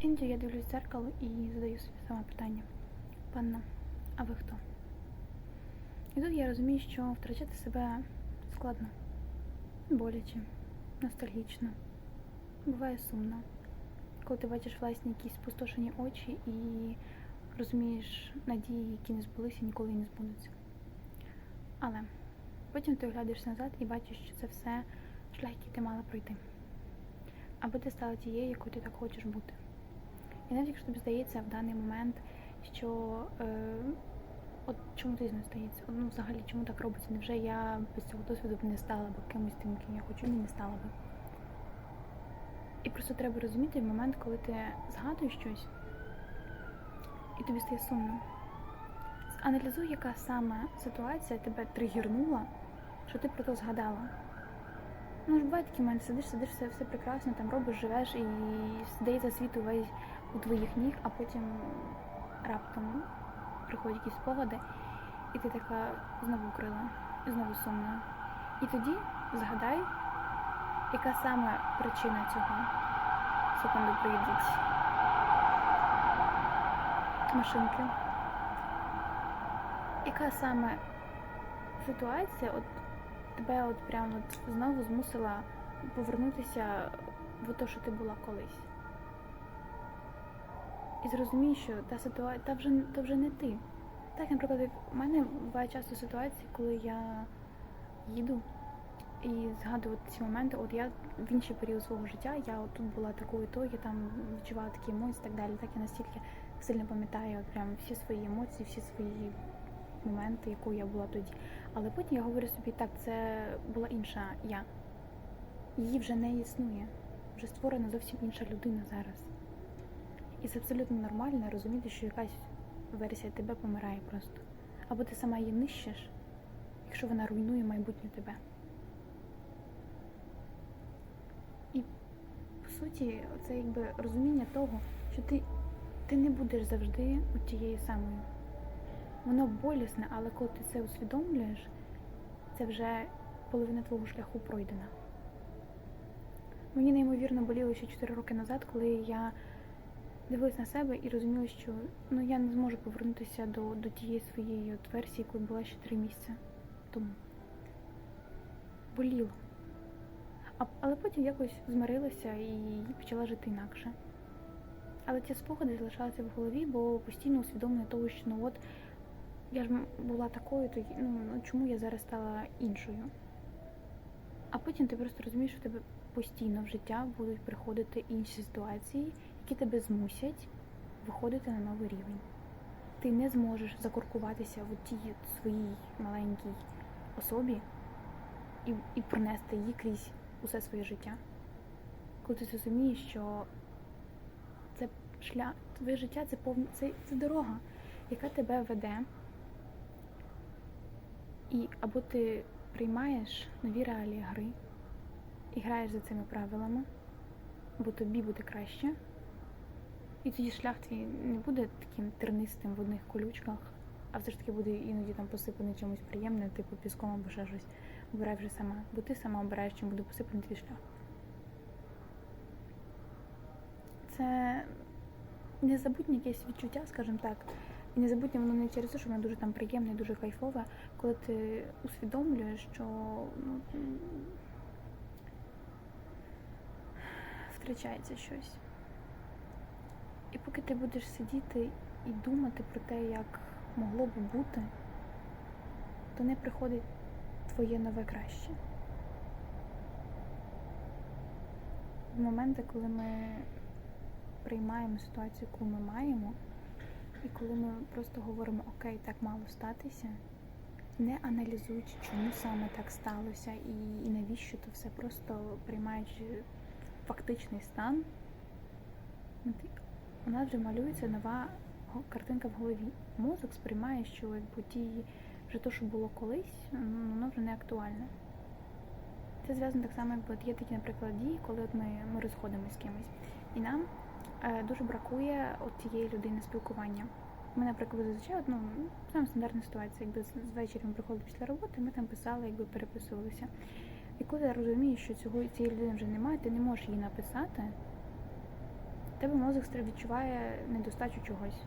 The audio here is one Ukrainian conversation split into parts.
Іноді я дивлюсь в дзеркало і задаю собі саме питання: панна, а ви хто? І тут я розумію, що втрачати себе складно, боляче, ностальгічно, буває сумно. Коли ти бачиш власні якісь спустошені очі і розумієш надії, які не збулися, ніколи не збудуться. Але потім ти оглядаєшся назад і бачиш, що це все шлях, який ти мала пройти. Аби ти стала тією, якою ти так хочеш бути. І навіть якщо тобі здається в даний момент, що е, от чому ти не стається? Ну, взагалі, чому так робиться? Невже я без цього досвіду б не стала б кимось тим, ким я хочу, не стала би. І просто треба розуміти в момент, коли ти згадуєш щось, і тобі стає сумно. Аналізуй, яка саме ситуація тебе тригернула, що ти про то згадала. Ну ж буває такі моменти, сидиш, сидиш, все, все прекрасно, там робиш, живеш і здається світ увесь у твоїх ніг, а потім раптом приходять якісь спогади, і ти така знову укрила, і знову сумна. І тоді згадай, яка саме причина цього. Секунду приїдуть машинки. Яка саме ситуація от тебе от прямо от знову змусила повернутися в те, що ти була колись? І зрозумій, що та ситуація та вже, та вже не ти. Так, наприклад, як у мене буває часто ситуації, коли я їду і згадую ці моменти, от я в інший період свого життя, я от тут була такою, то я там відчувала такі емоції і так далі. Так я настільки сильно пам'ятаю прям всі свої емоції, всі свої моменти, якою я була тоді. Але потім я говорю собі, так, це була інша я. Її вже не існує. Вже створена зовсім інша людина зараз. І це абсолютно нормально розуміти, що якась версія тебе помирає просто. Або ти сама її нищиш, якщо вона руйнує майбутнє тебе. І по суті, це якби розуміння того, що ти, ти не будеш завжди от тією самою. Воно болісне, але коли ти це усвідомлюєш, це вже половина твого шляху пройдена. Мені неймовірно боліло ще 4 роки назад, коли я дивилась на себе і розуміла, що ну, я не зможу повернутися до, до тієї своєї от версії, коли була ще 3 місяці тому. Боліло. А, але потім якось змирилася і почала жити інакше. Але ці спогади залишалися в голові, бо постійно усвідомлення того, що ну от я ж була такою, то ну, ну чому я зараз стала іншою? А потім ти просто розумієш, що тебе постійно в життя будуть приходити інші ситуації, які тебе змусять виходити на новий рівень. Ти не зможеш закуркуватися в тій своїй маленькій особі і, і пронести її крізь усе своє життя. Коли ти зрозумієш, що це шлях, твоє життя це повна це, це дорога, яка тебе веде. І або ти приймаєш нові реалії гри і граєш за цими правилами, бо тобі буде краще. І тоді шлях твій не буде таким тернистим в одних колючках, а все ж таки буде іноді там посипаний чимось приємним, типу піском або ще щось. Обирай вже сама, бо ти сама обираєш, чим буде посипаний твій шлях. Це незабутнє якесь відчуття, скажімо так. І незабутнє воно не через те, що воно дуже там приємне, дуже кайфове, коли ти усвідомлюєш, що ну, втрачається щось. Поки ти будеш сидіти і думати про те, як могло би бути, то не приходить твоє нове краще. В моменти, коли ми приймаємо ситуацію, яку ми маємо, і коли ми просто говоримо Окей, так мало статися, не аналізуючи, чому саме так сталося і, і навіщо то все, просто приймаючи фактичний стан, ну, ти- у нас вже малюється нова картинка в голові. Мозок сприймає, що якби ті, вже то, що було колись, ну, воно вже не актуальне. Це зв'язано так само, от є такі, наприклад, дії, коли от ми, ми розходимося з кимось. І нам е, дуже бракує от тієї людини спілкування. Ми, наприклад, зазвичай, ну, саме стандартна ситуація, якби з- вечора ми приходили після роботи, ми там писали, якби переписувалися. І коли я розумію, що цього цієї людини вже немає, ти не можеш їй написати, тебе мозок відчуває недостачу чогось.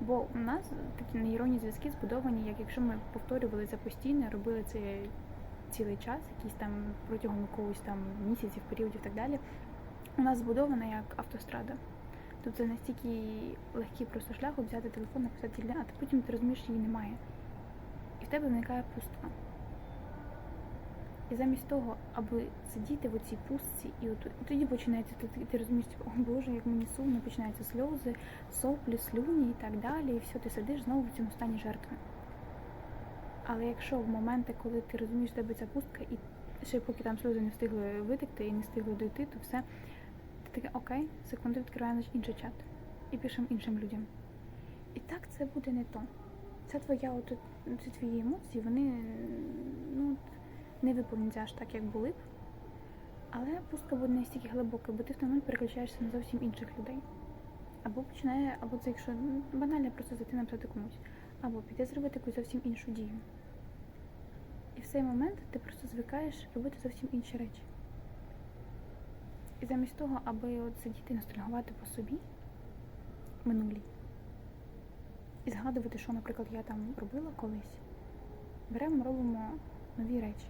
Бо у нас такі нейронні зв'язки збудовані, як якщо ми повторювали це постійно, робили це цілий час, якийсь там протягом якогось там місяців, періодів і так далі. У нас збудована як автострада. Тобто це настільки легкий просто шлях взяти телефон, написати Ілля, а потім ти розумієш, що її немає. І в тебе виникає пустка. І замість того, аби сидіти в оцій пустці, і от і тоді починається, ти, ти, розумієш, типу, о Боже, як мені сумно, починаються сльози, соплі, слюні і так далі, і все, ти сидиш знову в цьому стані жертви. Але якщо в моменти, коли ти розумієш, тебе ця пустка, і ще поки там сльози не встигли витекти і не встигли дойти, то все, ти таке, окей, секунду відкриваємо інший чат і пишемо іншим людям. І так це буде не то. Це твоя, от, ці твої емоції, вони ну, не виповняться аж так, як були б. Але пустка буде настільки глибока, бо ти в той момент переключаєшся на зовсім інших людей. Або починає, або це якщо ну, банально просто зайти написати комусь, або піти зробити якусь зовсім іншу дію. І в цей момент ти просто звикаєш робити зовсім інші речі. І замість того, аби от сидіти і ностальгувати по собі минулі, і згадувати, що, наприклад, я там робила колись, беремо, робимо нові речі.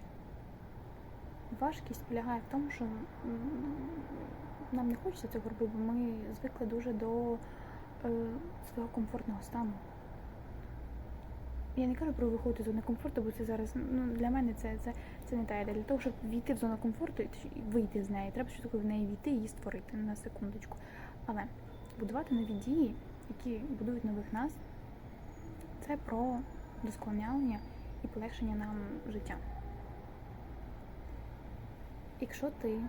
Важкість полягає в тому, що нам не хочеться цього робити, бо ми звикли дуже до е, свого комфортного стану. Я не кажу про виходити з зони комфорту, бо це зараз ну, для мене це, це, це не та ідея. Для того, щоб війти в зону комфорту і вийти з неї, треба щось таке в неї війти і її створити на секундочку. Але будувати нові дії, які будують нових нас, це про досконалення і полегшення нам життя. Якщо ти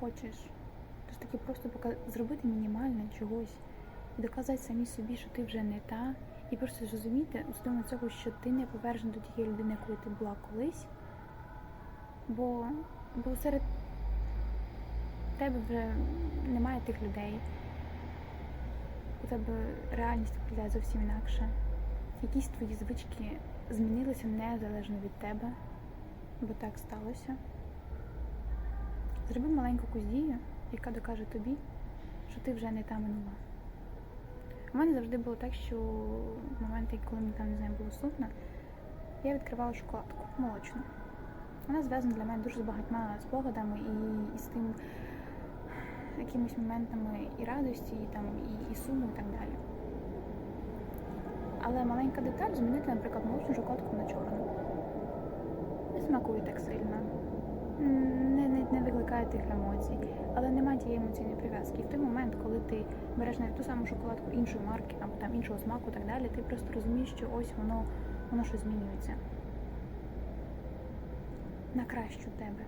хочеш то ж таки просто зробити мінімально чогось і доказати самі собі, що ти вже не та, і просто зрозуміти усвідомити цього, що ти не повернена до тієї людини, якою ти була колись, бо, бо серед тебе вже немає тих людей, у тебе реальність виглядає зовсім інакше. Якісь твої звички змінилися незалежно від тебе, бо так сталося. Зроби маленьку якусь яка докаже тобі, що ти вже не та минула. У мене завжди було так, що в моменти, коли мені там не знаю, було сумно, я відкривала шоколадку молочну. Вона зв'язана для мене дуже з багатьма спогадами і, і з тим якимись моментами і радості, і там і, і суму, і так далі. Але маленька деталь змінити, наприклад, молочну шоколадку на чорну. Не смакує так сильно, не, не, не викликає тих емоцій, але немає тієї емоційної прив'язки. І в той момент, коли ти береш навіть ту саму шоколадку іншої марки або там іншого смаку і так далі, ти просто розумієш, що ось воно, воно щось змінюється. На кращу тебе.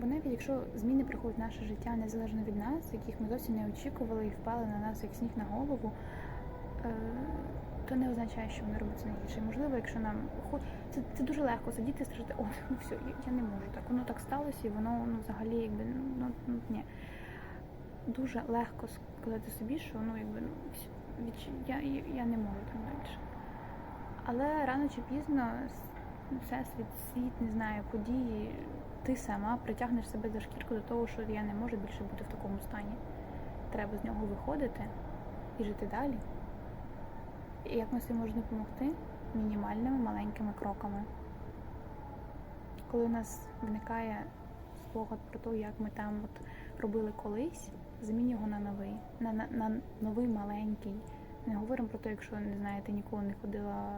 Бо навіть якщо зміни приходять в наше життя незалежно від нас, яких ми зовсім не очікували і впали на нас як сніг на голову, е, то не означає, що вони робляться найгірше. Можливо, якщо нам це, це дуже легко сидіти і страждати, о, ну все, я, не можу так. Воно так сталося, і воно ну, взагалі якби ну, ну ні. Дуже легко сказати собі, що ну якби ну, відч- я, я, я не можу так далі. Але рано чи пізно всесвіт, світ, не знаю, події, ти сама притягнеш себе за шкірку до того, що я не можу більше бути в такому стані. Треба з нього виходити і жити далі. Як ми собі можемо допомогти? Мінімальними маленькими кроками. Коли у нас виникає спогад про те, як ми там от робили колись, замінь його на новий, на, на, на новий маленький. Не говоримо про те, якщо не знаю, ти ніколи не ходила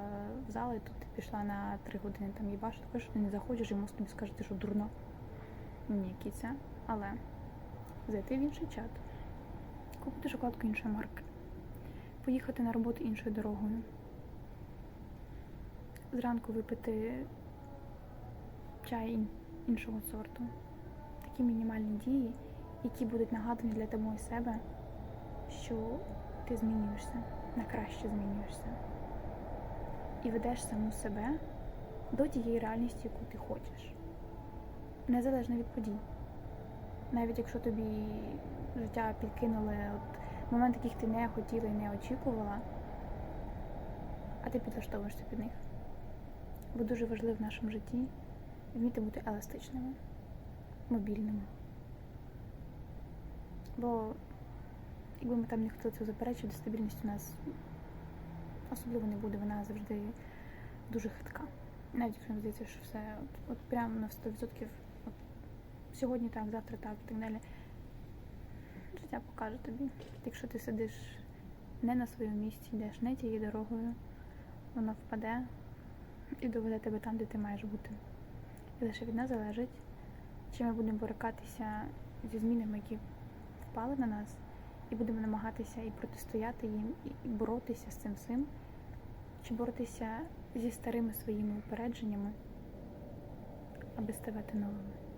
в зал, і тут ти пішла на три години там їбаш, також ти не заходиш, і мозк тобі скаже, ти що дурно. Ні, кіця, але зайти в інший чат, купити шоколадку іншої марки, поїхати на роботу іншою дорогою, зранку випити чай іншого сорту. Такі мінімальні дії, які будуть нагадування для тебе і себе, що ти змінюєшся, на краще змінюєшся. І ведеш саму себе до тієї реальності, яку ти хочеш. Незалежно від подій. Навіть якщо тобі життя підкинули от момент, яких ти не хотіла і не очікувала, а ти підлаштовуєшся під них. Бо дуже важливо в нашому житті вміти бути еластичними, мобільними. Бо якби ми там не хотіли цього заперечувати, стабільність у нас особливо не буде, вона завжди дуже хитка. Навіть якщо здається, що все от, от прямо на 100%, от сьогодні так, завтра так і так далі. Життя покаже тобі. Якщо ти сидиш не на своєму місці, йдеш не тією дорогою, воно впаде і доведе тебе там, де ти маєш бути. І лише від нас залежить, чи ми будемо борикатися зі змінами, які впали на нас, і будемо намагатися і протистояти їм, і боротися з цим всім, чи боротися зі старими своїми упередженнями, аби ставати новими.